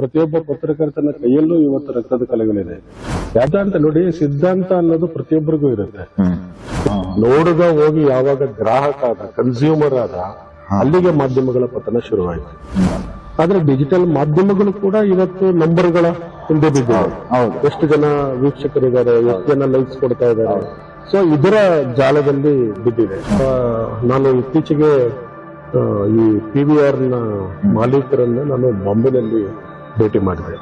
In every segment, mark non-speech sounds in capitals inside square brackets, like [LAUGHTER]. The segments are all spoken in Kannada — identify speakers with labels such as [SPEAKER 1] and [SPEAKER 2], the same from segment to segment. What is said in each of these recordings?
[SPEAKER 1] ಪ್ರತಿಯೊಬ್ಬ ಪತ್ರಕರ್ತನ ಕೈಯಲ್ಲೂ ಇವತ್ತು ರಕ್ತದ ಕಲೆಗಳಿದೆ. ಯಾಕಂತ ನೋಡಿ ಸಿದ್ಧಾಂತ ಅನ್ನೋದು ಪ್ರತಿಯೊಬ್ಬರಿಗೂ ಇರುತ್ತೆ. ನೋಡಿದ ಹೋಗಿ ಯಾವಾಗ ಗ್ರಾಹಕ ಆದ ಕನ್ಸ್ಯೂಮರ್ ಆದ ಅಲ್ಲಿಗೆ ಮಾಧ್ಯಮಗಳ ಪತನ ಶುರುವಾಯಿತು. ಆದ್ರೆ ಡಿಜಿಟಲ್ ಮಾಧ್ಯಮಗಳು ಕೂಡ ಇವತ್ತು ನಂಬರ್ಗಳ ಹಿಂದೆ ಬಿದ್ದಾವೆ ಎಷ್ಟು ಜನ ವೀಕ್ಷಕರಿದ್ದಾರೆ ಎಷ್ಟು ಜನ ಲೈಕ್ಸ್ ಕೊಡ್ತಾ ಇದ್ದಾರೆ. ಸೊ ಇದರ ಜಾಲದಲ್ಲಿ ಬಿದ್ದಿದೆ. ನಾನು ಇತ್ತೀಚೆಗೆ ಈ ಪಿ ವಿ ಆರ್ನ ಮಾಲೀಕರನ್ನ ನಾನು ಬಾಂಬೆನಲ್ಲಿ ಭೇಟಿ ಮಾಡಿದೆ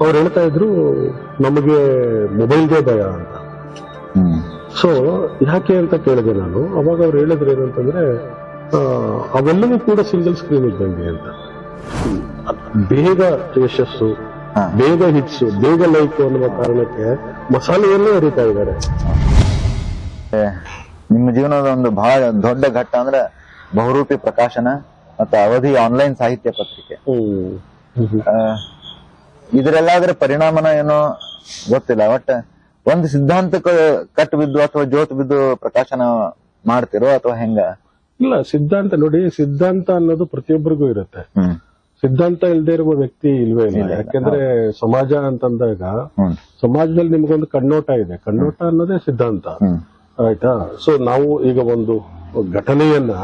[SPEAKER 1] ಅವ್ರು ಹೇಳ್ತಾ ಇದ್ರು ನಮಗೆ ಮೊಬೈಲ್ಗೆ ಭಯ ಅಂತ.
[SPEAKER 2] ಹ್ಮ್.
[SPEAKER 1] ಸೊ ಯಾಕೆ ಅಂತ ಕೇಳಿದೆ ನಾನು. ಅವಾಗ ಅವ್ರು ಹೇಳಿದ್ರು ಏನಂತಂದ್ರೆ ಅವೆಲ್ಲವೂ ಕೂಡ ಸಿಂಗಲ್ ಸ್ಕ್ರೀನ್ ಇದ್ದಂಗೆ ಅಂತ. ಬೇಗ ಯಶಸ್ಸು ಬೇಗ ಹಿಟ್ಸ್ ಬೇಗ ಲೈಕ್ ಅನ್ನುವ ಕಾರಣಕ್ಕೆ ಮಸಾಲೆಯಲ್ಲೇ ಅರಿತಾ ಇದ್ದಾರೆ.
[SPEAKER 2] ನಿಮ್ಮ ಜೀವನದ ಒಂದು ಬಹಳ ದೊಡ್ಡ ಘಟ್ಟ ಅಂದ್ರೆ ಬಹುರೂಪಿ ಪ್ರಕಾಶನ ಮತ್ತು ಅವಧಿ ಆನ್ಲೈನ್ ಸಾಹಿತ್ಯ ಪತ್ರಿಕೆ. ಇದ್ರೆಲ್ಲಾದ್ರೆ ಪರಿಣಾಮನ ಏನೋ ಗೊತ್ತಿಲ್ಲ ಒಟ್ಟ ಒಂದು ಸಿದ್ಧಾಂತಕ್ಕೆ ಕಟ್ಟು ಬಿದ್ದು ಅಥವಾ ಜ್ಯೋತ್ ಬಿದ್ದು ಪ್ರಕಾಶನ ಮಾಡ್ತಿರೋ ಅಥವಾ ಹೆಂಗ?
[SPEAKER 1] ಇಲ್ಲ ಸಿದ್ಧಾಂತ ನೋಡಿ ಸಿದ್ಧಾಂತ ಅನ್ನೋದು ಪ್ರತಿಯೊಬ್ಬರಿಗೂ ಇರುತ್ತೆ. ಸಿದ್ಧಾಂತ ಇಲ್ಲದೆ ಇರುವ ವ್ಯಕ್ತಿ ಇಲ್ವೇ ಇಲ್ಲ. ಯಾಕೆಂದ್ರೆ ಸಮಾಜ ಅಂತಂದಾಗ ಸಮಾಜದಲ್ಲಿ ನಿಮಗೊಂದು ಕಣ್ಣೋಟ ಇದೆ. ಕಣ್ಣೋಟ ಅನ್ನೋದೇ ಸಿದ್ಧಾಂತ. ಆಯ್ತಾ? ಸೊ ನಾವು ಈಗ ಒಂದು ಘಟನೆಯನ್ನ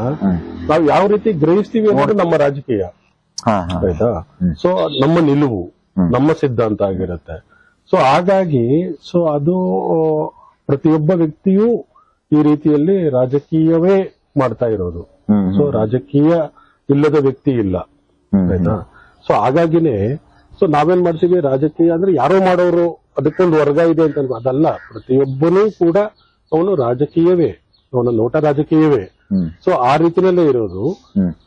[SPEAKER 1] ನಾವು ಯಾವ ರೀತಿ ಗ್ರಹಿಸ್ತೀವಿ ಅನ್ನೋದು ನಮ್ಮ ರಾಜಕೀಯ. ಆಯ್ತಾ? ಸೊ ನಮ್ಮ ನಿಲುವು ನಮ್ಮ ಸಿದ್ಧಾಂತ ಆಗಿರುತ್ತೆ. ಸೊ ಹಾಗಾಗಿ ಸೊ ಅದು ಪ್ರತಿಯೊಬ್ಬ ವ್ಯಕ್ತಿಯೂ ಈ ರೀತಿಯಲ್ಲಿ ರಾಜಕೀಯವೇ ಮಾಡ್ತಾ ಇರೋದು. ಸೊ ರಾಜಕೀಯ ಇಲ್ಲದ ವ್ಯಕ್ತಿ ಇಲ್ಲ. ಆಯ್ತಾ? ಸೊ ಹಾಗಾಗಿನೇ ಸೊ ನಾವೇನ್ ಮಾಡ್ತೀವಿ? ರಾಜಕೀಯ ಅಂದ್ರೆ ಯಾರೋ ಮಾಡೋರು ಅದಕ್ಕೊಂದು ವರ್ಗ ಇದೆ ಅಂತ ಅದಲ್ಲ. ಪ್ರತಿಯೊಬ್ಬನೂ ಕೂಡ ಅವನು ರಾಜಕೀಯವೇ. ಅವನ ನೋಟ ರಾಜಕೀಯವೇ. ಸೊ ಆ ರೀತಿನಲ್ಲೇ ಇರೋದು.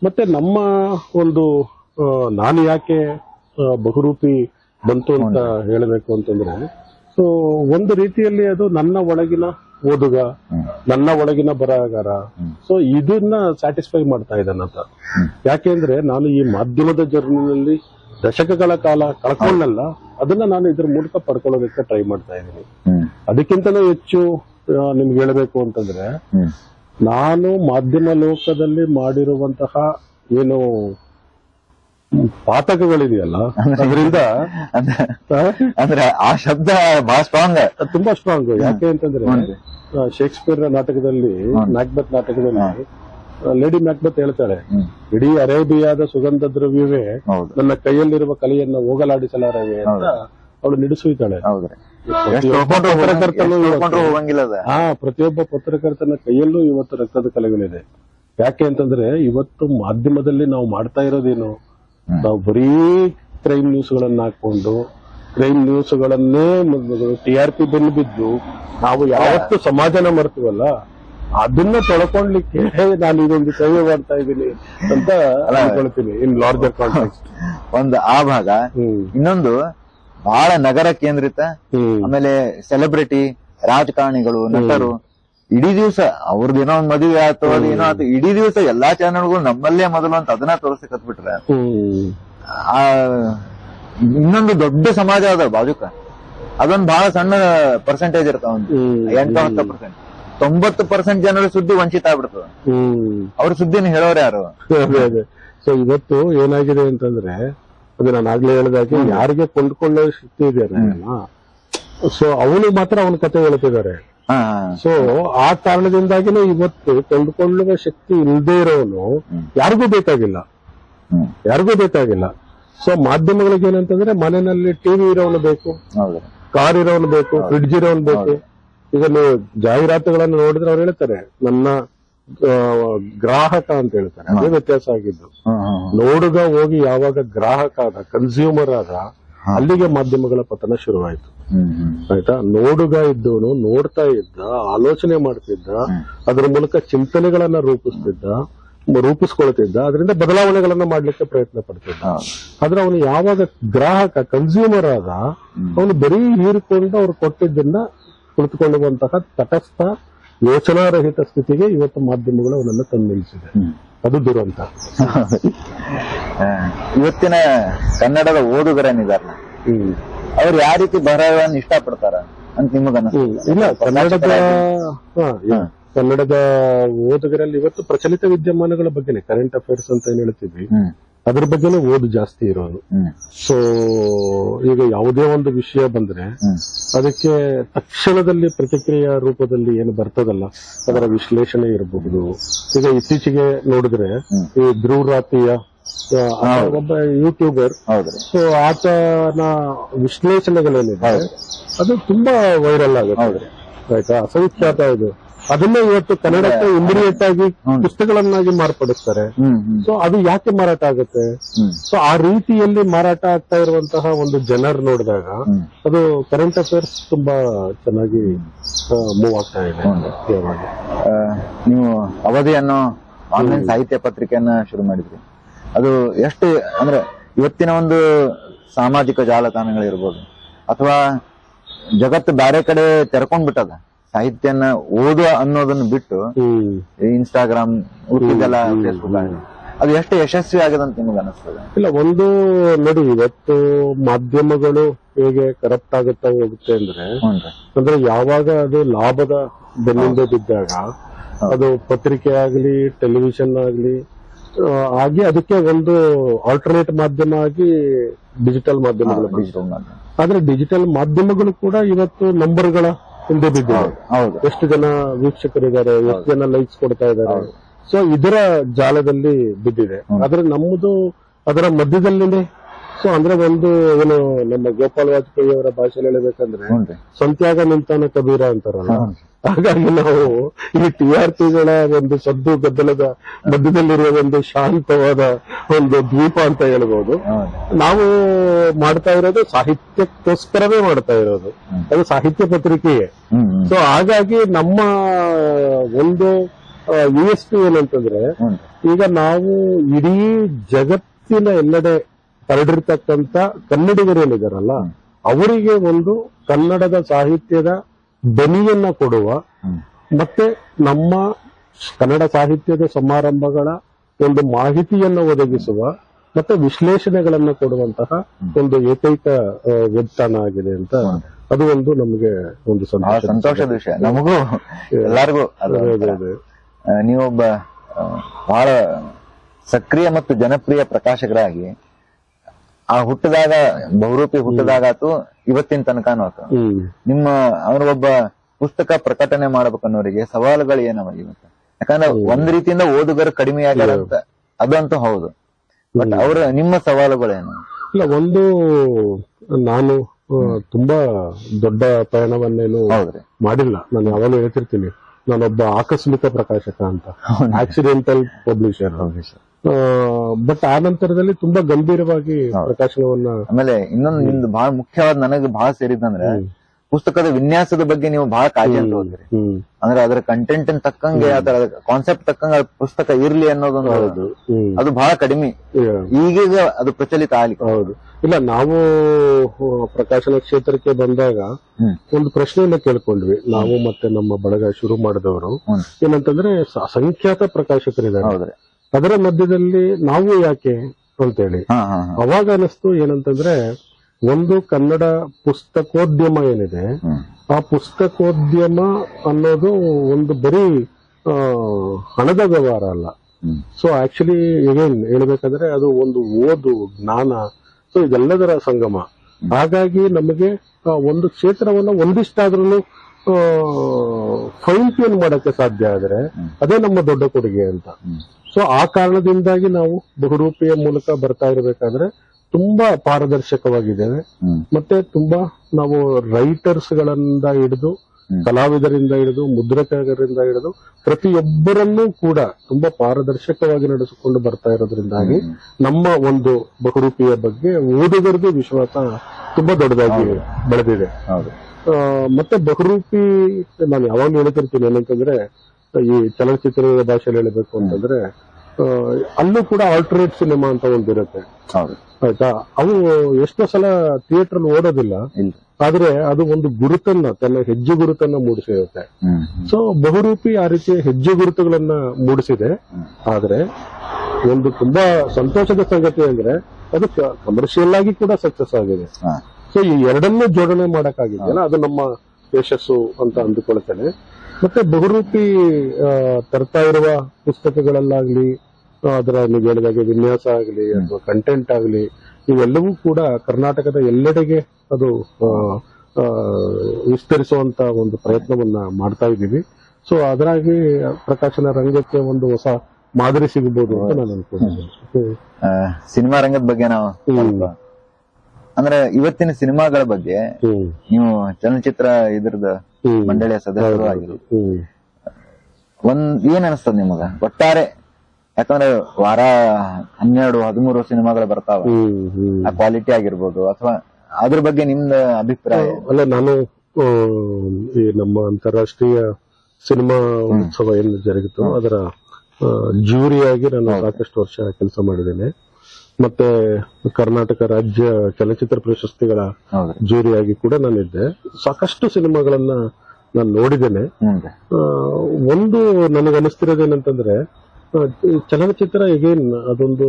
[SPEAKER 1] ಮತ್ತೆ ನಮ್ಮ ಒಂದು ನಾನು ಯಾಕೆ ಬಹುರೂಪಿ ಬಂತು ಅಂತ ಹೇಳಬೇಕು ಅಂತಂದ್ರೆ ಸೊ ಒಂದು ರೀತಿಯಲ್ಲಿ ಅದು ನನ್ನ ಒಳಗಿನ ಓದುಗ ನನ್ನ ಒಳಗಿನ ಬರಹಗಾರ. ಸೊ ಇದನ್ನ ಸ್ಯಾಟಿಸ್ಫೈ ಮಾಡ್ತಾ ಇದ್ದಾನಂತ ಯಾಕೆಂದ್ರೆ ನಾನು ಈ ಮಾಧ್ಯಮದ ಜರ್ನಿನಲ್ಲಿ ದಶಕಗಳ ಕಾಲ ಕಳ್ಕೊಂಡಲ್ಲ ಅದನ್ನ ನಾನು ಇದ್ರ ಮೂಲಕ ಪಡ್ಕೊಳ್ಳೋದಕ್ಕೆ ಟ್ರೈ ಮಾಡ್ತಾ ಇದ್ದೀನಿ. ಅದಕ್ಕಿಂತಲೂ ಹೆಚ್ಚು ನಿಮ್ಗೆ ಹೇಳಬೇಕು ಅಂತಂದ್ರೆ ನಾನು ಮಾಧ್ಯಮ ಲೋಕದಲ್ಲಿ ಮಾಡಿರುವಂತಹ ಏನು ಪಾತಕಗಳಿದೆಯಲ್ಲ? ಅದರಿಂದ
[SPEAKER 2] ಅಂದ್ರೆ ಆ? ಶಬ್ದ ಬಹಳ ಸ್ಟ್ರಾಂಗ್
[SPEAKER 1] ತುಂಬಾ ಸ್ಟ್ರಾಂಗ್ ಯಾಕೆ ಅಂತಂದ್ರೆ ಶೇಕ್ಸ್ಪಿಯರ್ ನಾಟಕದಲ್ಲಿ ಮ್ಯಾಕ್ಬೆತ್ ನಾಟಕದಲ್ಲಿ ಲೇಡಿ ಮ್ಯಾಕ್ಬತ್ ಹೇಳ್ತಾಳೆ. ಇಡೀ ಅರೇಬಿಯಾದ ಸುಗಂಧ ದ್ರವ್ಯವೇ ನನ್ನ ಕೈಯಲ್ಲಿರುವ ಕಲೆಯನ್ನು ಹೋಗಲಾಡಿಸಲಾರವೆ ಅಂತ ಅವಳು ನಿಡಿಸುತ್ತಾಳೆ. ಹಾ ಪ್ರತಿಯೊಬ್ಬ ಪತ್ರಕರ್ತನ ಕೈಯಲ್ಲೂ ಇವತ್ತು ರಕ್ತದ ಕಲೆಗಳಿದೆ. ಯಾಕೆ ಅಂತಂದ್ರೆ ಇವತ್ತು ಮಾಧ್ಯಮದಲ್ಲಿ ನಾವು ಮಾಡ್ತಾ ಇರೋದೇನು? ನಾವು ಬರೀ ಕ್ರೈಮ್ ನ್ಯೂಸ್ಗಳನ್ನ ಹಾಕೊಂಡು ಕ್ರೈಮ್ ನ್ಯೂಸ್ಗಳನ್ನೇ ಟಿ ಆರ್ ಪಿ ಬೆನ್ನು ಬಿದ್ದು ನಾವು ಯಾವತ್ತು ಸಮಾಜನ ಮರ್ತೀವಲ್ಲ ಅದನ್ನ ತೊಳ್ಕೊಂಡ್ಲಿಕ್ಕೆ ನಾನು ಇದೊಂದು ಸೇವೆ ಮಾಡ್ತಾ ಇದ್ದೀನಿ ಅಂತ ಅನ್ಕೊಳ್ತೀನಿ ಇನ್ ಲಾರ್ಜರ್ ಕಾಂಟೆಕ್ಸ್ಟ್
[SPEAKER 2] ಒಂದು ಆ ಭಾಗ ಇನ್ನೊಂದು ಬಹಳ ನಗರ ಕೇಂದ್ರಿತ ಆಮೇಲೆ ಸೆಲೆಬ್ರಿಟಿ ರಾಜಕಾರಣಿಗಳು ನಟರು ಇಡೀ ದಿವಸ ಅವ್ರದ್ದು ಏನೋ ಒಂದ್ ಮದುವೆ ಆಯ್ತು ಅದು ಏನೋ ಆಯ್ತು ಇಡೀ ದಿವಸ ಎಲ್ಲಾ ಚಾನೆಲ್ಗಳು ನಮ್ಮಲ್ಲೇ ಮೊದಲು ಅಂತ ಅದನ್ನ ತೋರಿಸಿ ಬಿಟ್ರೆ ಆ ಇನ್ನೊಂದು ದೊಡ್ಡ ಸಮಾಜ ಅದ ಬಾಜುಕ. ಅದೊಂದ್ ಬಹಳ ಸಣ್ಣ ಪರ್ಸೆಂಟೇಜ್ ಇರ್ತಾವ ಒಂದು. ಎಂಟು ಹತ್ತು ಪರ್ಸೆಂಟ್ ತೊಂಬತ್ತು ಪರ್ಸೆಂಟ್ ಜನರ ಸುದ್ದಿ ವಂಚಿತ ಆಗ್ಬಿಡ್ತದ. ಅವ್ರ ಸುದ್ದಿನ ಹೇಳೋರು ಯಾರು?
[SPEAKER 1] ಸೊ ಇವತ್ತು ಏನಾಗಿದೆ ಅಂತಂದ್ರೆ ಅದು ನಾನು ಆಗ್ಲೇ ಹೇಳಿದಾಗೆ ಯಾರಿಗೆ ಕೊಂಡ್ಕೊಳ್ಳೋ ಶಕ್ತಿ ಇದೆ ಸೊ ಅವನು ಮಾತ್ರ ಅವನ ಕತೆ ಹೇಳ್ತಿದ್ದಾರೆ. ಸೊ ಆ ಕಾರಣದಿಂದಾಗಿನೇ ಇವತ್ತು ಕೊಂಡುಕೊಳ್ಳುವ ಶಕ್ತಿ ಇಲ್ಲದೆ ಇರೋನು ಯಾರಿಗೂ ಬೇಕಾಗಿಲ್ಲ. ಯಾರಿಗೂ ಬೇಕಾಗಿಲ್ಲ. ಸೊ ಮಾಧ್ಯಮಗಳಿಗೆ ಏನಂತಂದ್ರೆ ಮನೆಯಲ್ಲಿ ಟಿವಿ ಇರೋನು ಬೇಕು ಕಾರ್ ಇರೋನು ಬೇಕು ಫ್ರಿಡ್ಜ್ ಇರೋನು ಬೇಕು. ಈಗ ನೀವು ಜಾಹೀರಾತುಗಳನ್ನು ನೋಡಿದ್ರೆ ಅವ್ರು ಹೇಳ್ತಾರೆ ನನ್ನ ಗ್ರಾಹಕ ಅಂತ ಹೇಳ್ತಾರೆ. ಅದೇ ವ್ಯತ್ಯಾಸ ಆಗಿದ್ದು. ನೋಡುಗ ಹೋಗಿ ಯಾವಾಗ ಗ್ರಾಹಕ ಆದ ಕನ್ಸ್ಯೂಮರ್ ಆದ ಅಲ್ಲಿಗೆ ಮಾಧ್ಯಮಗಳ ಪತನ ಶುರುವಾಯಿತು. ಆಯ್ತಾ? ನೋಡುಗ ಇದ್ದವನು ನೋಡ್ತಾ ಇದ್ದ ಆಲೋಚನೆ ಮಾಡ್ತಿದ್ದ ಅದರ ಮೂಲಕ ಚಿಂತನೆಗಳನ್ನ ರೂಪಿಸ್ತಿದ್ದ ರೂಪಿಸ್ಕೊಳ್ತಿದ್ದ ಅದರಿಂದ ಬದಲಾವಣೆಗಳನ್ನ ಮಾಡ್ಲಿಕ್ಕೆ ಪ್ರಯತ್ನ ಪಡ್ತಿದ್ದ. ಆದ್ರೆ ಅವನು ಯಾವಾಗ ಗ್ರಾಹಕ ಕನ್ಸ್ಯೂಮರ್ ಆದ ಅವನು ಬರೀ ಹೀರಿಕೊಂಡು ಅವ್ರು ಕೊಟ್ಟಿದ್ದನ್ನ ಕುಳಿತುಕೊಳ್ಳುವಂತಹ ತಟಸ್ಥ ಯೋಚನಾರಹಿತ ಸ್ಥಿತಿಗೆ ಇವತ್ತು ಮಾಧ್ಯಮಗಳು ಅವನನ್ನ ತಂದು ನಿಲ್ಲಿಸಿದೆ ಅದು ದುರಂತ
[SPEAKER 2] ಇವತ್ತಿನ ಕನ್ನಡದ ಓದುಗರೇನಿದಾರಲ್ಲ
[SPEAKER 1] ಹ್ಮ್.
[SPEAKER 2] ಅವ್ರು ಯಾವ ರೀತಿ ಬರಹಗಳನ್ನು ಇಷ್ಟಪಡ್ತಾರ ಅಂತ ನಿಮಗನ್ನ
[SPEAKER 1] ಇಲ್ಲ ಕನ್ನಡದ. ಕನ್ನಡದ ಓದುಗರಲ್ಲಿ ಇವತ್ತು ಪ್ರಚಲಿತ ವಿದ್ಯಮಾನಗಳ ಬಗ್ಗೆನೆ ಕರೆಂಟ್ ಅಫೇರ್ಸ್ ಅಂತ ಏನ್ ಹೇಳ್ತೀವಿ? ಅದ್ರ ಬಗ್ಗೆನೇ ಓದು ಜಾಸ್ತಿ ಇರೋದು. ಸೊ ಈಗ ಯಾವುದೇ ಒಂದು ವಿಷಯ ಬಂದ್ರೆ ಅದಕ್ಕೆ ತಕ್ಷಣದಲ್ಲಿ ಪ್ರತಿಕ್ರಿಯೆ ರೂಪದಲ್ಲಿ ಏನು ಬರ್ತದಲ್ಲ ಅದರ ವಿಶ್ಲೇಷಣೆ ಇರಬಹುದು ಈಗ ಇತ್ತೀಚೆಗೆ ನೋಡಿದ್ರೆ ಈ ಧ್ರುವ ರಾತಿಯ ಆ, ಒಬ್ಬ ಯೂಟ್ಯೂಬರ್ ಸೊ ಆತನ ವಿಶ್ಲೇಷಣೆಗಳೇನಿದೆ ಅದು ತುಂಬಾ ವೈರಲ್ ಆಗುತ್ತೆ. ಆಯ್ತಾ? ಅಸಂಖ್ಯಾತ ಇದು. ಅದನ್ನೇ ಇವತ್ತು ಕನ್ನಡಕ್ಕೆ ಇಮಿಡಿಯೇಟ್ ಆಗಿ ಪುಸ್ತಕಗಳನ್ನಾಗಿ ಮಾರ್ಪಡಿಸ್ತಾರೆ. ಸೊ ಅದು ಯಾಕೆ ಮಾರಾಟ ಆಗುತ್ತೆ? ಸೊ ಆ ರೀತಿಯಲ್ಲಿ ಮಾರಾಟ ಆಗ್ತಾ ಇರುವಂತಹ ಒಂದು ಜನರ್ ನೋಡಿದಾಗ ಅದು ಕರೆಂಟ್ ಅಫೇರ್ಸ್ ತುಂಬಾ ಚೆನ್ನಾಗಿ ಮೂವ್ ಆಗ್ತಾ ಇದೆ
[SPEAKER 2] ನೀವು ಅವಧಿ ಅನ್ನೋ ಆನ್ಲೈನ್ ಸಾಹಿತ್ಯ ಪತ್ರಿಕೆಯನ್ನ ಶುರು ಮಾಡಿದ್ರಿ. ಅದು ಎಷ್ಟು ಅಂದ್ರೆ ಇವತ್ತಿನ ಒಂದು ಸಾಮಾಜಿಕ ಜಾಲತಾಣಗಳಿರ್ಬೋದು ಅಥವಾ ಜಗತ್ತು ಬೇರೆ ಕಡೆ ತೆರ್ಕೊಂಡ್ ಬಿಟ್ಟದ ಸಾಹಿತ್ಯನ ಓದುವ ಅನ್ನೋದನ್ನ ಬಿಟ್ಟು ಇನ್ಸ್ಟಾಗ್ರಾಮ್ ಉಳಿದೆಲ್ಲ ಫೇಸ್ಬುಕ್ ಅದು ಎಷ್ಟು ಯಶಸ್ವಿ ಆಗಿದೆ ಅಂತ ನಿಮ್ಗೆ ಅನಿಸ್ತದೆ?
[SPEAKER 1] ಇಲ್ಲ ಒಂದು ನೋಡಿ ಇವತ್ತು ಮಾಧ್ಯಮಗಳು ಹೇಗೆ ಕರಪ್ಟ್ ಆಗುತ್ತಾ ಹೋಗುತ್ತೆ ಅಂದ್ರೆ ಅಂದ್ರೆ ಯಾವಾಗ ಅದು ಲಾಭದ ಬೆನ್ನಿಂದ ಬಿದ್ದಾಗ ಅದು ಪತ್ರಿಕೆ ಆಗ್ಲಿ ಟೆಲಿವಿಷನ್ ಆಗ್ಲಿ ಆಗಿ ಅದಕ್ಕೆ ಒಂದು ಆಲ್ಟರ್ನೇಟ್ ಮಾಧ್ಯಮ ಆಗಿ ಡಿಜಿಟಲ್ ಮಾಧ್ಯಮಗಳು ಆದ್ರೆ ಡಿಜಿಟಲ್ ಮಾಧ್ಯಮಗಳು ಕೂಡ ಇವತ್ತು ನಂಬರ್ಗಳ ಹಿಂದೆ ಬಿದ್ದಿದೆ
[SPEAKER 2] ಹೌದು.
[SPEAKER 1] ಎಷ್ಟು ಜನ ವೀಕ್ಷಕರಿದ್ದಾರೆ ಎಷ್ಟು ಜನ ಲೈಕ್ಸ್ ಕೊಡ್ತಾ ಇದ್ದಾರೆ? ಸೊ ಇದರ ಜಾಲದಲ್ಲಿ ಬಿದ್ದಿದೆ. ಆದ್ರೆ ನಮ್ಮದು ಅದರ ಮಧ್ಯದಲ್ಲಿನೇ ಸೊ ಅಂದ್ರೆ ಒಂದು ಏನು ನಮ್ಮ ಗೋಪಾಲ್ ವಾಜಪೇಯಿ ಅವರ ಭಾಷೆಯಲ್ಲಿ ಹೇಳಬೇಕಂದ್ರೆ
[SPEAKER 2] ಸ್ವಂತ್ಯಾಗ
[SPEAKER 1] ಸಂತ್ಯಾಗ ನಿಂತಾನ ಕಬೀರ ಅಂತಾರಲ್ಲ? ಹಾಗಾಗಿ ನಾವು ಈ ಟಿ ಆರ್ ಪಿಗಳ ಒಂದು ಸದ್ದು ಗದ್ದಲದ ಮಧ್ಯದಲ್ಲಿರುವ ಒಂದು ಶಾಂತವಾದ ಒಂದು ದ್ವೀಪ ಅಂತ ಹೇಳ್ಬೋದು. ನಾವು ಮಾಡ್ತಾ ಇರೋದು ಸಾಹಿತ್ಯಕ್ಕೋಸ್ಕರವೇ ಮಾಡ್ತಾ ಇರೋದು. ಅದು ಸಾಹಿತ್ಯ ಪತ್ರಿಕೆಯೇ. ಸೊ ಹಾಗಾಗಿ ನಮ್ಮ ಒಂದು ಯು ಎಸ್ ಪಿ ಏನಂತಂದ್ರೆ ಈಗ ನಾವು ಇಡೀ ಜಗತ್ತಿನ ಎಲ್ಲೆಡೆ ಹರಡಿರ್ತಕ್ಕಂತ ಕನ್ನಡಿಗರೇನಿದಾರಲ್ಲ ಅವರಿಗೆ ಒಂದು ಕನ್ನಡದ ಸಾಹಿತ್ಯದ ದನಿಯನ್ನ ಕೊಡುವ ಮತ್ತೆ ನಮ್ಮ ಕನ್ನಡ ಸಾಹಿತ್ಯದ ಸಮಾರಂಭಗಳ ಒಂದು ಮಾಹಿತಿಯನ್ನ ಒದಗಿಸುವ ಮತ್ತೆ ವಿಶ್ಲೇಷಣೆಗಳನ್ನ ಕೊಡುವಂತಹ ಒಂದು ಏಕೈಕ ಆ, ವೆಬ್ ತಾಣ ಆಗಿದೆ ಅಂತ ಅದು ಒಂದು ನಮಗೆ ಒಂದು ಸಂತೋಷ
[SPEAKER 2] ಸಂತೋಷದ ವಿಷಯ. ನಮಗೂ ಎಲ್ಲರಿಗೂ. ನೀವೊಬ್ಬ ಬಹಳ ಸಕ್ರಿಯ ಮತ್ತು ಜನಪ್ರಿಯ ಪ್ರಕಾಶಕರಾಗಿ ಆ ಹುಟ್ಟದಾಗ ಬಹುರೂಪಿ ಹುಟ್ಟಿದಾಗ ಆತು ಇವತ್ತಿನ ತನಕನೂ ಆತು ನಿಮ್ಮ ಅವ್ರ ಒಬ್ಬ ಪುಸ್ತಕ ಪ್ರಕಟಣೆ ಮಾಡ್ಬೇಕನ್ನೋರಿಗೆ ಸವಾಲುಗಳು ಏನವ ಇವತ್ತು ಯಾಕಂದ್ರೆ ಒಂದ್ ರೀತಿಯಿಂದ ಓದುಗರು ಕಡಿಮೆ ಆಗ್ಯಾರ ಅಂತ ಅದಂತೂ ಹೌದು. ಬಟ್ ಅವ್ರ ನಿಮ್ಮ ಸವಾಲುಗಳೇನು?
[SPEAKER 1] ಇಲ್ಲ ಒಂದು ನಾನು ತುಂಬಾ ದೊಡ್ಡ ಪಯಣವನ್ನೇನು ಮಾಡಿಲ್ಲ. ನಾನು ಯಾವಾಗಲೂ ಹೇಳ್ತಿರ್ತೀನಿ. ನಾನೊಬ್ಬ ಆಕಸ್ಮಿಕ ಪ್ರಕಾಶಕ ಅಂತ. ಆಕ್ಸಿಡೆಂಟಲ್ ಪಬ್ಲಿಷರ್ ಬಟ್ ಆ ನಂತರದಲ್ಲಿ ತುಂಬಾ ಗಂಭೀರವಾಗಿ ಪ್ರಕಾಶನವನ್ನ
[SPEAKER 2] ಆಮೇಲೆ ಇನ್ನೊಂದು ನಿಮ್ದು ಬಹಳ ಮುಖ್ಯವಾದ ನನಗೆ ಬಹಳ ಸೇರಿದಂದ್ರೆ ಪುಸ್ತಕದ ವಿನ್ಯಾಸದ ಬಗ್ಗೆ ನೀವು ಬಹಳ ಕಾಳಜಿ ಅಂತ ಹೋದ್ರಿ ಅಂದ್ರೆ ಅದರ ಕಂಟೆಂಟ್ ತಕ್ಕಂಗೆ ಅದರ ಕಾನ್ಸೆಪ್ಟ್ ತಕ್ಕಂಗೆ ಪುಸ್ತಕ ಇರ್ಲಿ ಅನ್ನೋದೊಂದು ಅದು ಬಹಳ ಕಡಿಮೆ. ಈಗೀಗ ಅದು ಪ್ರಚಲಿತ ಆಗ್ಲಿಕ್ಕೆ
[SPEAKER 1] ಹೌದು. ಇಲ್ಲ ನಾವು ಪ್ರಕಾಶನ ಕ್ಷೇತ್ರಕ್ಕೆ ಬಂದಾಗ ಒಂದು ಪ್ರಶ್ನೆಯನ್ನ ಕೇಳ್ಕೊಂಡ್ವಿ. ನಾವು ಮತ್ತೆ ನಮ್ಮ ಬಳಗ ಶುರು ಮಾಡಿದವರು. ಏನಂತಂದ್ರೆ ಅಸಂಖ್ಯಾತ ಪ್ರಕಾಶಕರಿದ್ದಾರೆ.
[SPEAKER 2] ಹೌದ್ರಿ.
[SPEAKER 1] ಅದರ ಮಧ್ಯದಲ್ಲಿ ನಾವು ಯಾಕೆ ಅಂತೇಳಿ. ಅವಾಗ ಅನಿಸ್ತು ಏನಂತಂದ್ರೆ ಒಂದು ಕನ್ನಡ ಪುಸ್ತಕೋದ್ಯಮ ಏನಿದೆ ಆ ಪುಸ್ತಕೋದ್ಯಮ ಅನ್ನೋದು ಒಂದು ಬರೀ ಹಣದ ವ್ಯವಹಾರ ಅಲ್ಲ. ಸೊ ಆಕ್ಚುಲಿ ಏನ್ ಹೇಳ್ಬೇಕಂದ್ರೆ ಅದು ಒಂದು ಓದು ಜ್ಞಾನ ಸೊ ಇದೆಲ್ಲದರ ಸಂಗಮ. ಹಾಗಾಗಿ ನಮಗೆ ಒಂದು ಕ್ಷೇತ್ರವನ್ನ ಒಂದಿಷ್ಟಾದ್ರೂ ಫೈನ್ ಟ್ಯೂನ್ ಮಾಡಕ್ಕೆ ಸಾಧ್ಯ ಆದ್ರೆ ಅದೇ ನಮ್ಮ ದೊಡ್ಡ ಕೊಡುಗೆ ಅಂತ. ಸೊ ಆ ಕಾರಣದಿಂದಾಗಿ ನಾವು ಬಹುರೂಪಿಯ ಮೂಲಕ ಬರ್ತಾ ಇರಬೇಕಾದ್ರೆ ತುಂಬಾ ಪಾರದರ್ಶಕವಾಗಿದ್ದೇವೆ. ಮತ್ತೆ ತುಂಬಾ ನಾವು ರೈಟರ್ಸ್ ಗಳಿಂದ ಹಿಡಿದು ಕಲಾವಿದರಿಂದ ಹಿಡಿದು ಮುದ್ರಕರಿಂದ ಹಿಡಿದು ಪ್ರತಿಯೊಬ್ಬರನ್ನೂ ಕೂಡ ತುಂಬಾ ಪಾರದರ್ಶಕವಾಗಿ ನಡೆಸಿಕೊಂಡು ಬರ್ತಾ ಇರೋದ್ರಿಂದಾಗಿ ನಮ್ಮ ಒಂದು ಬಹುರೂಪಿಯ ಬಗ್ಗೆ ಓದುಗರಿಗೂ ವಿಶ್ವಾಸ ತುಂಬಾ ದೊಡ್ಡದಾಗಿ ಬೆಳೆದಿದೆ. ಮತ್ತೆ ಬಹುರೂಪಿ ನಾನು ಯಾವಾಗಲೂ ಹೇಳ್ತಿರ್ತೀನಿ ಏನಂತಂದ್ರೆ ಈ ಚಲನಚಿತ್ರದ ಭಾಷೆಯಲ್ಲಿ ಹೇಳಬೇಕು ಅಂತಂದ್ರೆ ಅಲ್ಲೂ ಕೂಡ ಆಲ್ಟರ್ನೇಟ್ ಸಿನಿಮಾ ಅಂತ ಒಂದಿರುತ್ತೆ ಆಯ್ತಾ? ಅವು ಎಷ್ಟೋ ಸಲ ಥಿಯೇಟರ್ ಓಡೋದಿಲ್ಲ. ಆದ್ರೆ ಅದು ಒಂದು ಗುರುತನ್ನ ತನ್ನ ಹೆಜ್ಜೆ ಗುರುತನ್ನ ಮೂಡಿಸಿರುತ್ತೆ. ಸೊ ಬಹುರೂಪಿ ಆ ರೀತಿಯ ಹೆಜ್ಜೆ ಗುರುತುಗಳನ್ನ ಮೂಡಿಸಿದೆ. ಆದ್ರೆ ಒಂದು ತುಂಬಾ ಸಂತೋಷದ ಸಂಗತಿ ಅಂದ್ರೆ ಅದು ಕಮರ್ಷಿಯಲ್ ಆಗಿ ಕೂಡ ಸಕ್ಸಸ್ ಆಗಿದೆ. ಸೊ ಈ ಎರಡನ್ನೂ ಜೋಡಣೆ ಮಾಡಕ್ಕಾಗಿದೆಯಲ್ಲ ಅದು ನಮ್ಮ ಯಶಸ್ಸು ಅಂತ ಅಂದುಕೊಳ್ತೇನೆ. ಮತ್ತೆ ಬಹುರೂಪಿ ತರ್ತಾ ಇರುವ ಪುಸ್ತಕಗಳಲ್ಲಾಗ್ಲಿ ಅದರ ನೀವು ಹೇಳಿದಾಗೆ ವಿನ್ಯಾಸ ಆಗಲಿ ಅಥವಾ ಕಂಟೆಂಟ್ ಆಗಲಿ ಇವೆಲ್ಲವೂ ಕೂಡ ಕರ್ನಾಟಕದ ಎಲ್ಲೆಡೆಗೆ ಅದು ವಿಸ್ತರಿಸುವಂತ ಒಂದು ಪ್ರಯತ್ನವನ್ನ ಮಾಡ್ತಾ ಇದ್ದೀವಿ. ಸೊ ಅದರಾಗಿ ಪ್ರಕಾಶನ ರಂಗಕ್ಕೆ ಒಂದು ಹೊಸ ಮಾದರಿ ಸಿಗಬಹುದು ಅಂತ ನಾನು ಅನ್ಕೊಂಡಿದ್ದೀನಿ.
[SPEAKER 2] ಸಿನಿಮಾ ರಂಗದ ಬಗ್ಗೆ ನಾವು ಅಂದ್ರೆ ಇವತ್ತಿನ ಸಿನಿಮಾಗಳ ಬಗ್ಗೆ ನೀವು ಚಲನಚಿತ್ರ ಇದ್ರದ ಮಂಡಳಿಯ ಸದಸ್ಯರು ಆಗಿರು ಒಂದ್ ಏನ್ ಅನಿಸ್ತದ ನಿಮಗ? ಒಟ್ಟಾರೆ ಯಾಕಂದ್ರೆ ವಾರ ಹನ್ನೆರಡು ಹದಿಮೂರು ಸಿನಿಮಾಗಳು ಬರ್ತಾವ. ಆ ಕ್ವಾಲಿಟಿ ಆಗಿರ್ಬೋದು ಅಥವಾ ಅದ್ರ ಬಗ್ಗೆ ನಿಮ್ದ ಅಭಿಪ್ರಾಯ?
[SPEAKER 1] ಅಲ್ಲ ನಾನು ಈ ನಮ್ಮ ಅಂತಾರಾಷ್ಟ್ರೀಯ ಸಿನಿಮಾ ಉತ್ಸವ ಏನು ಜರುಗಿತು ಅದರ ಜೂರಿಯಾಗಿ ನಾನು ಸಾಕಷ್ಟು ವರ್ಷ ಕೆಲಸ ಮಾಡಿದ್ದೇನೆ. ಮತ್ತೆ ಕರ್ನಾಟಕ ರಾಜ್ಯ ಚಲನಚಿತ್ರ ಪ್ರಶಸ್ತಿಗಳ ಜೂರಿಯಾಗಿ ಕೂಡ ನಾನಿದ್ದೆ. ಸಾಕಷ್ಟು ಸಿನಿಮಾಗಳನ್ನ ನಾನು ನೋಡಿದ್ದೇನೆ. ಒಂದು ನನಗೆ ಅನಿಸ್ತಿರೋದೇನಂತಂದ್ರೆ ಆ, ಚಲನಚಿತ್ರ ಎಗೇನ್ ಅದೊಂದು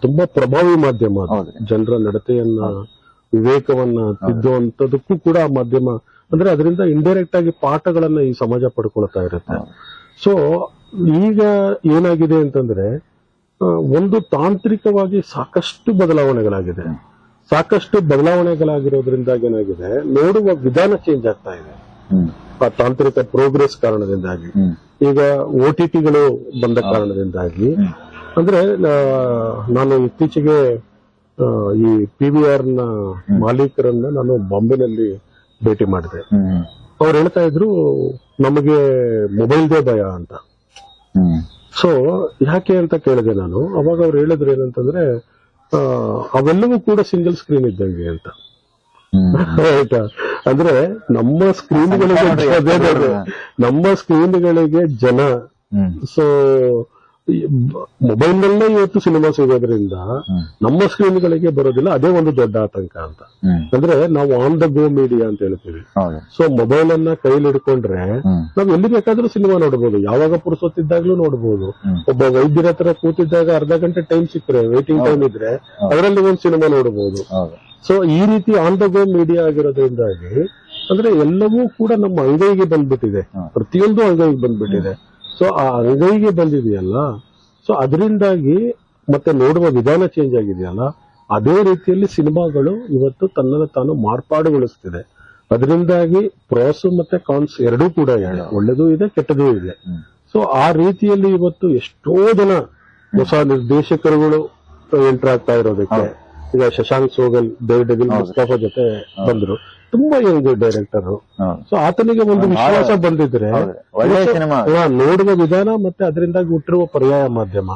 [SPEAKER 1] ತುಂಬಾ ಪ್ರಭಾವಿ ಮಾಧ್ಯಮ. ಜನರ ನಡತೆಯನ್ನ ವಿವೇಕವನ್ನ ತಿದ್ದುವಂತದಕ್ಕೂ ಕೂಡ ಆ ಮಾಧ್ಯಮ ಅಂದ್ರೆ ಅದರಿಂದ ಇಂಡೈರೆಕ್ಟ್ ಆಗಿ ಪಾಠಗಳನ್ನ ಈ ಸಮಾಜ ಪಡ್ಕೊಳ್ತಾ ಇರುತ್ತೆ. ಸೊ ಈಗ ಏನಾಗಿದೆ ಅಂತಂದ್ರೆ ಒಂದು ತಾಂತ್ರಿಕವಾಗಿ ಸಾಕಷ್ಟು ಬದಲಾವಣೆಗಳಾಗಿದೆ. ಸಾಕಷ್ಟು ಬದಲಾವಣೆಗಳಾಗಿರೋದ್ರಿಂದಾಗಿ ಏನಾಗಿದೆ? ನೋಡುವ ವಿಧಾನ ಚೇಂಜ್ ಆಗ್ತಾ ಇದೆ. ಆ ತಾಂತ್ರಿಕ ಪ್ರೋಗ್ರೆಸ್ ಕಾರಣದಿಂದಾಗಿ. ಈಗ ಒ ಟಿ ಟಿಗಳು ಬಂದ ಕಾರಣದಿಂದಾಗಿ. ಅಂದ್ರೆ ನಾನು ಇತ್ತೀಚೆಗೆ ಈ ಪಿ ವಿ ಆರ್ನ ಮಾಲೀಕರನ್ನ ನಾನು ಬಾಂಬೆನಲ್ಲಿ ಭೇಟಿ ಮಾಡಿದೆ. ಅವ್ರು ಹೇಳ್ತಾ ಇದ್ರು ನಮಗೆ ಮೊಬೈಲ್ದೇ ಭಯ ಅಂತ. ಸೊ ಯಾಕೆ ಅಂತ ಕೇಳಿದೆ ನಾನು ಅವಾಗ ಅವ್ರು ಹೇಳಿದ್ರು ಏನಂತಂದ್ರೆ ಅವೆಲ್ಲವೂ ಕೂಡ ಸಿಂಗಲ್ ಸ್ಕ್ರೀನ್ ಇದ್ದಂಗೆ ಅಂತ. ಆಯ್ತಾ? ಅಂದ್ರೆ ನಮ್ಮ ಸ್ಕ್ರೀನ್ಗಳಿಗೆ. ನಮ್ಮ ಸ್ಕ್ರೀನ್ಗಳಿಗೆ ಜನ. ಸೊ ಮೊಬೈಲ್ ನಲ್ಲೇ ಇವತ್ತು ಸಿನಿಮಾ ಸಿಗೋದ್ರಿಂದ ನಮ್ಮ ಸ್ಕ್ರೀನ್ಗಳಿಗೆ ಬರೋದಿಲ್ಲ ಅದೇ ಒಂದು ದೊಡ್ಡ ಆತಂಕ ಅಂತ. ಅಂದ್ರೆ ನಾವು ಆನ್ ದ ಗೋ ಮೀಡಿಯಾ ಅಂತ ಹೇಳ್ತೀವಿ. ಸೊ ಮೊಬೈಲ್ ಅನ್ನ ಕೈಲಿ ಹಿಡ್ಕೊಂಡ್ರೆ ನಾವು ಎಲ್ಲಿ ಬೇಕಾದ್ರೂ ಸಿನಿಮಾ ನೋಡಬಹುದು ಯಾವಾಗ ಪುರುಸೊತ್ತಿದ್ದಾಗ್ಲೂ ನೋಡಬಹುದು. ಒಬ್ಬ ವೈದ್ಯರ ಹತ್ರ ಕೂತಿದ್ದಾಗ ಅರ್ಧ ಗಂಟೆ ಟೈಮ್ ಸಿಕ್ಕರೆ ವೈಟಿಂಗ್ ಟೈಮ್ ಇದ್ರೆ ಅದರಲ್ಲಿ ಒಂದು ಸಿನಿಮಾ ನೋಡಬಹುದು
[SPEAKER 2] ಹೌದು.
[SPEAKER 1] ಸೊ ಈ ರೀತಿ ಆನ್ ದ ಗೋ ಮೀಡಿಯಾ ಆಗಿರೋದ್ರಿಂದಾಗಿ ಅಂದ್ರೆ ಎಲ್ಲವೂ ಕೂಡ ನಮ್ಮ ಅಂಗೈಗೆ ಬಂದ್ಬಿಟ್ಟಿದೆ. ಪ್ರತಿಯೊಂದು ಅಂಗೈಗೆ ಬಂದ್ಬಿಟ್ಟಿದೆ. ಸೊ ಆ ಅಂಗೈಗೆ ಬಂದಿದೆಯಲ್ಲ ಸೊ ಅದರಿಂದಾಗಿ ಮತ್ತೆ ನೋಡುವ ವಿಧಾನ ಚೇಂಜ್ ಆಗಿದೆಯಲ್ಲ ಅದೇ ರೀತಿಯಲ್ಲಿ ಸಿನಿಮಾಗಳು ಇವತ್ತು ತನ್ನನ್ನು ತಾನು ಮಾರ್ಪಾಡುಗೊಳಿಸ್ತಿದೆ. ಅದರಿಂದಾಗಿ ಪ್ರೋಸ್ ಮತ್ತೆ ಕಾನ್ಸ್ ಎರಡೂ ಕೂಡ ಇದೆ ಒಳ್ಳೆದೂ ಇದೆ ಕೆಟ್ಟದೂ ಇದೆ. ಸೊ ಆ ರೀತಿಯಲ್ಲಿ ಇವತ್ತು ಎಷ್ಟೋ ಜನ ಹೊಸ ನಿರ್ದೇಶಕರುಗಳು ಎಂಟರ್ ಆಗ್ತಾ ಇರೋದಕ್ಕೆ ಈಗ ಶಶಾಂಕ್ ಸೋಗಲ್ ದೇವ್ ಡೆವಿಲ್ ಮುಸ್ತಾಫಾ ಜೊತೆ ಬಂದ್ರು. ತುಂಬಾ ಯಂಗ್ ಡೈರೆಕ್ಟರ್ ಸೊ ಆತನಿಗೆ ಒಂದು ವಿಶ್ವಾಸ ಬಂದಿದ್ರೆ ನೋಡುವ ವಿಧಾನ ಮತ್ತೆ ಅದರಿಂದ ಹುಟ್ಟಿರುವ ಪರ್ಯಾಯ ಮಾಧ್ಯಮ.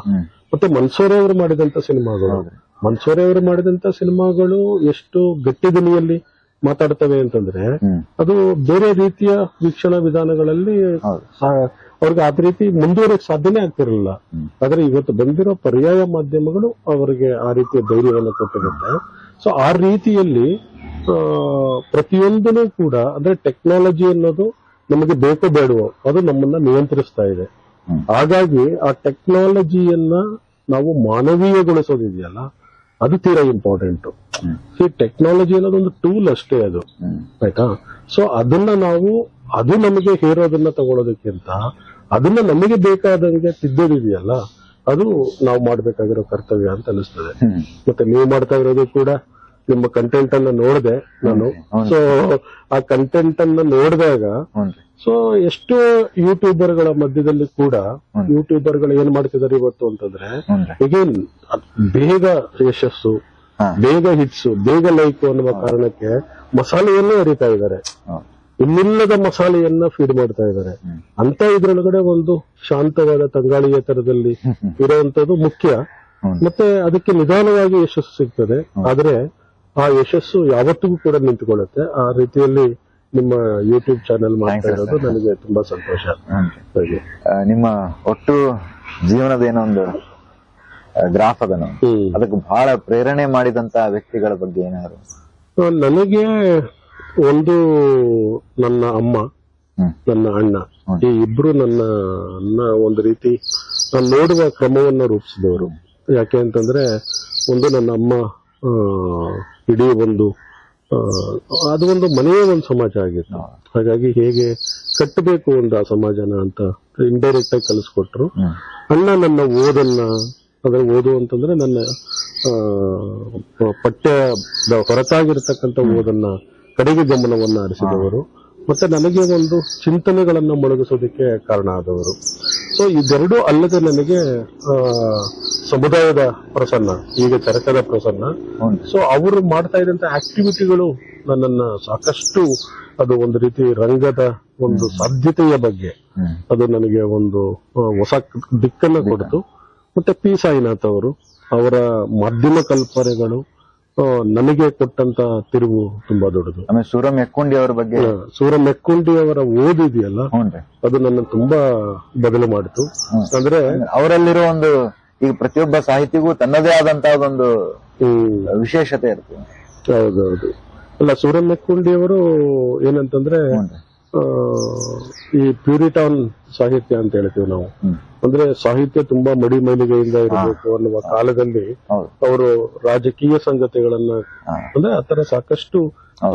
[SPEAKER 1] ಮತ್ತೆ ಮನ್ಸೂರೆ ಅವರು ಮಾಡಿದಂತ ಸಿನಿಮಾಗಳು. ಮನ್ಸೂರೆ ಅವರು ಮಾಡಿದಂತ ಸಿನಿಮಾಗಳು ಎಷ್ಟು ಗಟ್ಟಿ ದಿನಿಯಲ್ಲಿ ಮಾತಾಡ್ತವೆ ಅಂತಂದ್ರೆ ಅದು ಬೇರೆ ರೀತಿಯ ವೀಕ್ಷಣಾ ವಿಧಾನಗಳಲ್ಲಿ
[SPEAKER 2] ಅವ್ರಿಗೆ
[SPEAKER 1] ಆ- ಅದ ರೀತಿ ಮುಂದುವರಕ್ ಸಾಧ್ಯನೇ ಆಗ್ತಿರಲಿಲ್ಲ. ಆದ್ರೆ ಇವತ್ತು ಬಂದಿರೋ ಪರ್ಯಾಯ ಮಾಧ್ಯಮಗಳು ಅವರಿಗೆ ಆ ರೀತಿಯ ಧೈರ್ಯವನ್ನು ಕೊಟ್ಟಿರುತ್ತೆ. ಸೊ ಆ ರೀತಿಯಲ್ಲಿ ಆ, ಪ್ರತಿಯೊಂದನ್ನು ಕೂಡ ಅಂದ್ರೆ ಟೆಕ್ನಾಲಜಿ ಅನ್ನೋದು ನಮಗೆ ಬೇಕೋ ಬೇಡವೋ ಅದು ನಮ್ಮನ್ನ ನಿಯಂತ್ರಿಸ್ತಾ ಇದೆ. ಹಾಗಾಗಿ ಆ ಟೆಕ್ನಾಲಜಿಯನ್ನ ನಾವು ಮಾನವೀಯಗೊಳಿಸೋದಿದೆಯಲ್ಲ ಅದು ತೀರಾ ಇಂಪಾರ್ಟೆಂಟ್. ಈ ಟೆಕ್ನಾಲಜಿ ಅನ್ನೋದು ಒಂದು ಟೂಲ್ ಅಷ್ಟೇ ಅದು. ಆಯ್ತಾ? ಸೊ ಅದನ್ನ ನಾವು ಅದು ನಮಗೆ ಹೇರೋದನ್ನ ತಗೊಳ್ಳೋದಕ್ಕಿಂತ ಅದನ್ನ ನಮಗೆ ಬೇಕಾದಂಗೆ ತಿದ್ದೋದಿದೆಯಲ್ಲ ಅದು ನಾವು ಮಾಡ್ಬೇಕಾಗಿರೋ ಕರ್ತವ್ಯ ಅಂತ ಅನಿಸ್ತದೆ ಮತ್ತೆ ನೀವು ಮಾಡ್ತಾ ಇರೋದು ಕೂಡ ನಿಮ್ಮ ಕಂಟೆಂಟ್ ಅನ್ನ ನೋಡಿದೆ ನಾನು. ಸೊ ಆ ಕಂಟೆಂಟ್ ಅನ್ನ ನೋಡಿದಾಗ ಸೊ ಎಷ್ಟೋ ಯೂಟ್ಯೂಬರ್ಗಳ ಮಧ್ಯದಲ್ಲಿ ಕೂಡ ಯೂಟ್ಯೂಬರ್ಗಳು ಏನ್ ಮಾಡ್ತಿದ್ದಾರೆ ಇವತ್ತು ಅಂತಂದ್ರೆ ಅಗೇನ್ ಬೇಗ ಯಶಸ್ಸು ಬೇಗ ಹಿಟ್ಸು ಬೇಗ ಲೈಕ್ ಅನ್ನುವ ಕಾರಣಕ್ಕೆ ಮಸಾಲೆಯನ್ನೇ ಅರಿತಾ ಇದ್ದಾರೆ. ಇನ್ನಿಲ್ಲದ ಮಸಾಲೆಯನ್ನ ಫೀಡ್ ಮಾಡ್ತಾ ಇದ್ದಾರೆ ಅಂತ ಇದ್ರೊಳಗಡೆ ಒಂದು ಶಾಂತವಾದ ತಂಗಾಳಿಯ ತರದಲ್ಲಿ ಇರುವಂತದ್ದು ಮುಖ್ಯ. ಮತ್ತೆ ಅದಕ್ಕೆ ನಿಧಾನವಾಗಿ ಯಶಸ್ಸು ಸಿಗ್ತದೆ. ಆದ್ರೆ ಆ ಯಶಸ್ಸು ಯಾವತ್ತಿಗೂ ಕೂಡ ನಿಂತುಕೊಳ್ಳುತ್ತೆ. ಆ ರೀತಿಯಲ್ಲಿ ನಿಮ್ಮ ಯೂಟ್ಯೂಬ್ ಚಾನೆಲ್ ಮಾಡ್ತಾ ಇರೋದು ನನಗೆ ತುಂಬಾ ಸಂತೋಷ.
[SPEAKER 2] ನಿಮ್ಮ ಒಟ್ಟು ಜೀವನದ ಏನೋ ಒಂದು ಗ್ರಾಫ್ ಅದನ್ನು? ಅದಕ್ಕೆ ಬಹಳ ಪ್ರೇರಣೆ ಮಾಡಿದಂತ ವ್ಯಕ್ತಿಗಳ ಬಗ್ಗೆ ಏನಾದ್ರು?
[SPEAKER 1] ನನಗೆ ಒಂದು ನನ್ನ ಅಮ್ಮ ನನ್ನ ಅಣ್ಣ ಈ ಇಬ್ರು ನನ್ನ ಒಂದು ರೀತಿ ನಾನು ನೋಡುವ ಕ್ರಮವನ್ನ ರೂಪಿಸಿದವರು. ಯಾಕೆ ಅಂತಂದ್ರೆ ಒಂದು ನನ್ನ ಅಮ್ಮ ಇಡೀ ಒಂದು ಅದು ಒಂದು ಮನೆಯ ಒಂದು ಸಮಾಜ ಆಗಿತ್ತು. ಹಾಗಾಗಿ ಹೇಗೆ ಕಟ್ಟಬೇಕು ಒಂದು ಆ ಸಮಾಜನ ಅಂತ ಇಂಡೈರೆಕ್ಟ್ ಆಗಿ ಕಲಿಸ್ಕೊಟ್ರು. ಅಣ್ಣ ನನ್ನ ಓದನ್ನ ಅಂದ್ರೆ ಓದು ಅಂತಂದ್ರೆ ನನ್ನ ಪಠ್ಯ ಪಠ್ಯದ ಹೊರತಾಗಿರ್ತಕ್ಕಂಥ ಓದನ್ನ ಕಡೆಗೆ ಗಮನವನ್ನ ಆರಿಸಿದವರು ಮತ್ತೆ ನನಗೆ ಒಂದು ಚಿಂತನೆಗಳನ್ನ ಮೊಳಗಿಸೋದಕ್ಕೆ ಕಾರಣ ಆದವರು. ಸೊ ಇದೆರಡೂ ಅಲ್ಲದೆ ನನಗೆ ಸಮುದಾಯದ ಪ್ರಸನ್ನ ಈಗ ಚರಕದ ಪ್ರಸನ್ನ. ಸೊ ಅವರು ಮಾಡ್ತಾ ಇದ್ದಂತ ಆಕ್ಟಿವಿಟಿಗಳು ನನ್ನನ್ನ ಸಾಕಷ್ಟು ಅದು ಒಂದು ರೀತಿ ರಂಗದ ಒಂದು ಸಾಧ್ಯತೆಯ ಬಗ್ಗೆ ಅದು ನನಗೆ ಒಂದು ಹೊಸ ದಿಕ್ಕನ್ನ ಕೊಡ್ತು. ಮತ್ತೆ ಪಿ ಸಾಯಿನಾಥ್ ಅವರು ಅವರ ಮಾಧ್ಯಮ ಕಲ್ಪನೆಗಳು ನನಗೆ ಕೊಟ್ಟಂತ ತಿರುವು ತುಂಬಾ ದೊಡ್ಡದು.
[SPEAKER 2] ಆಮೇಲೆ ಸೂರಮ್ ಅವರ ಅವ್ರ ಬಗ್ಗೆ?
[SPEAKER 1] ಸೂರ ಮೆಕ್ಕುಂಡಿ ಅವರ ಓದಿದೆಯಲ್ಲ ಅದು ನನ್ನ ತುಂಬಾ ಬದಲು ಮಾಡಿತು. ಅಂದ್ರೆ
[SPEAKER 2] ಅವರಲ್ಲಿರೋ ಒಂದು ಈಗ ಪ್ರತಿಯೊಬ್ಬ ಸಾಹಿತಿಗೂ ತನ್ನದೇ ಆದಂತಹ ಒಂದು ವಿಶೇಷತೆ ಇರ್ತದೆ
[SPEAKER 1] ಹೌದೌದು. ಅಲ್ಲ ಸೂರ ಮೆಕ್ಕುಂಡಿ ಅವರು ಏನಂತಂದ್ರೆ ಈ ಪ್ಯೂರಿಟಾನ್ ಸಾಹಿತ್ಯ ಅಂತ ಹೇಳ್ತೀವಿ ನಾವು. ಅಂದ್ರೆ ಸಾಹಿತ್ಯ ತುಂಬಾ ಮಡಿ ಮೈಲಿಗೆಯಿಂದ ಇರಬೇಕು ಅನ್ನುವ ಕಾಲದಲ್ಲಿ ಅವರು ರಾಜಕೀಯ ಸಂಗತಿಗಳನ್ನ ಅಂದ್ರೆ ಆತರ ಸಾಕಷ್ಟು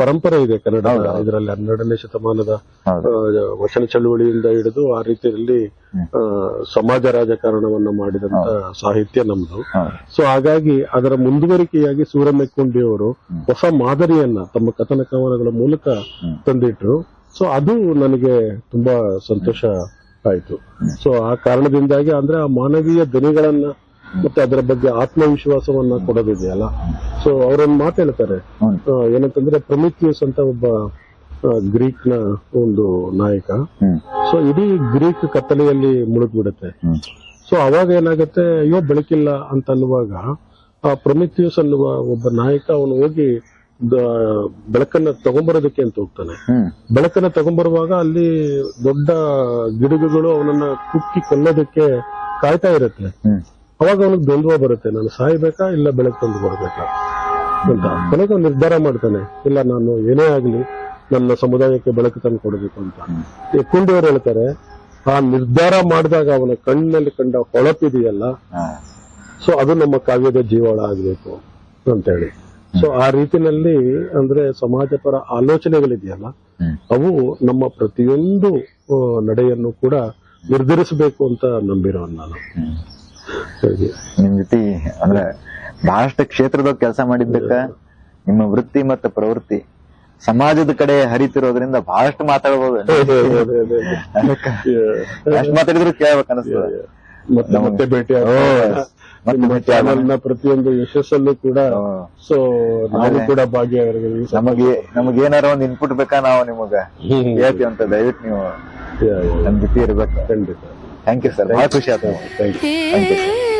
[SPEAKER 1] ಪರಂಪರೆ ಇದೆ ಕನ್ನಡ. ಇದರಲ್ಲಿ ಹನ್ನೆರಡನೇ ಶತಮಾನದ ವಚನ ಚಳುವಳಿಯಿಂದ ಹಿಡಿದು ಆ ರೀತಿಯಲ್ಲಿ ಸಮಾಜ ರಾಜಕಾರಣವನ್ನ ಮಾಡಿದಂತ ಸಾಹಿತ್ಯ ನಮ್ದು. ಸೊ ಹಾಗಾಗಿ ಅದರ ಮುಂದುವರಿಕೆಯಾಗಿ ಸೂರಮೆಕ್ಕುಂಡಿಯವರು ಹೊಸ ಮಾದರಿಯನ್ನ ತಮ್ಮ ಕಥನ ಕವನಗಳ ಮೂಲಕ ತಂದಿಟ್ರು. ಸೊ ಅದು ನನಗೆ ತುಂಬಾ ಸಂತೋಷ ಆಯ್ತು. ಸೊ ಆ ಕಾರಣದಿಂದಾಗಿ ಅಂದ್ರೆ ಆ ಮಾನವೀಯ ದನಿಗಳನ್ನ ಮತ್ತೆ ಅದರ ಬಗ್ಗೆ ಆತ್ಮವಿಶ್ವಾಸವನ್ನ ಕೊಡೋದಿದೆಯಲ್ಲ. ಸೊ ಅವರೊಂದು ಮಾತು ಹೇಳ್ತಾರೆ. ಏನಂತಂದ್ರೆ ಪ್ರಮಿಥಿಯಸ್ ಅಂತ ಒಬ್ಬ ಗ್ರೀಕ್ನ ಒಂದು ನಾಯಕ. ಸೊ ಇಡೀ ಗ್ರೀಕ್ ಕತ್ತಲೆಯಲ್ಲಿ ಮುಳುಗ್ಬಿಡುತ್ತೆ. ಸೊ ಅವಾಗ ಏನಾಗುತ್ತೆ? ಅಯ್ಯೋ ಬೆಳಕಿಲ್ಲ ಅಂತ ಅನ್ನುವಾಗ ಆ ಪ್ರಮಿಥಿಯಸ್ ಅನ್ನುವ ಒಬ್ಬ ನಾಯಕ ಅವನು ಹೋಗಿ ಬೆಳಕನ್ನ ತಗೊಂಬರೋದಕ್ಕೆ ಅಂತ ಹೋಗ್ತಾನೆ. ಬೆಳಕನ್ನ ತಗೊಂಬರುವಾಗ ಅಲ್ಲಿ ದೊಡ್ಡ ಗಿಡಗಳು ಅವನನ್ನ ಕುಕ್ಕಿ ಕೊಲ್ಲೋದಕ್ಕೆ ಕಾಯ್ತಾ ಇರುತ್ತೆ. ಅವಾಗ ಅವನಿಗೆ ದ್ವಂದ್ವ ಬರುತ್ತೆ ನಾನು ಸಾಯ್ಬೇಕಾ ಇಲ್ಲ ಬೆಳಕು ತಂದು ಬರ್ಬೇಕಾ ಅಂತ. ಕೊನೆಗೆ ಅವ್ನು ನಿರ್ಧಾರ ಮಾಡ್ತಾನೆ ಇಲ್ಲ ನಾನು ಏನೇ ಆಗ್ಲಿ ನನ್ನ ಸಮುದಾಯಕ್ಕೆ ಬೆಳಕು ತಂದು ಕೊಡಬೇಕು ಅಂತ. ಈ ಕುಂಡಿಯವರು ಹೇಳ್ತಾರೆ ಆ ನಿರ್ಧಾರ ಮಾಡಿದಾಗ ಅವನ ಕಣ್ಣಲ್ಲಿ ಕಂಡ ಹೊಳಪಿದೆಯಲ್ಲ ಸೊ ಅದು ನಮ್ಮ ಕಾವ್ಯದ ಜೀವಾಳ ಆಗ್ಬೇಕು ಅಂತೇಳಿ. ಸೊ ಆ ರೀತಿನಲ್ಲಿ ಅಂದ್ರೆ ಸಮಾಜ ಪರ ಆಲೋಚನೆಗಳಿದೆಯಲ್ಲ ಅವು ನಮ್ಮ ಪ್ರತಿಯೊಂದು ನಡೆಯನ್ನು ಕೂಡ ನಿರ್ಧರಿಸಬೇಕು ಅಂತ ನಂಬಿರೋನ್ ನಾನು.
[SPEAKER 2] ನಿಮ್ ಜೊತೆ ಅಂದ್ರೆ ಬಹಳಷ್ಟು ಕ್ಷೇತ್ರದಾಗ ಕೆಲಸ ಮಾಡಿದ್ದಕ್ಕ ನಿಮ್ಮ ವೃತ್ತಿ ಮತ್ತು ಪ್ರವೃತ್ತಿ ಸಮಾಜದ ಕಡೆ ಹರಿತಿರೋದ್ರಿಂದ ಬಹಳಷ್ಟು ಮಾತಾಡಬಹುದು [LAUGHS] ಮಾತಾಡಿದ್ರು ಕೇಳ್ಬೇಕು ಅನಿಸ್ತದೆ.
[SPEAKER 1] ಮತ್ತೆ ಭೇಟಿ ನಿಮ್ಮ
[SPEAKER 2] ಭೇಟಿ ಆಗೋಣ.
[SPEAKER 1] ಪ್ರತಿಯೊಂದು ಯಶಸ್ಸಲ್ಲೂ ಕೂಡ. ಸೊ ನಾವು ಕೂಡ ಭಾಗ್ಯ ನಮಗೆ
[SPEAKER 2] ನಮಗೆ ನಮಗ್ ಏನಾರ ಒಂದ್ ಇನ್ಪುಟ್ ಬೇಕಾ ನಾವು ನಿಮಗ? ಹೇಳ್ತೀವಂತ ಅಂತ ದಯವಿಟ್ಟು ನೀವು
[SPEAKER 1] ನಮ್ಗೆ.
[SPEAKER 2] ನಮ್ ಜೊತೆ ಇರ್ಬೇಕು
[SPEAKER 1] ಖಂಡಿತ.
[SPEAKER 2] ಥ್ಯಾಂಕ್ ಯು ಸರ್ ಬಹಳ ಖುಷಿ ಆಯ್ತು.
[SPEAKER 1] Thank you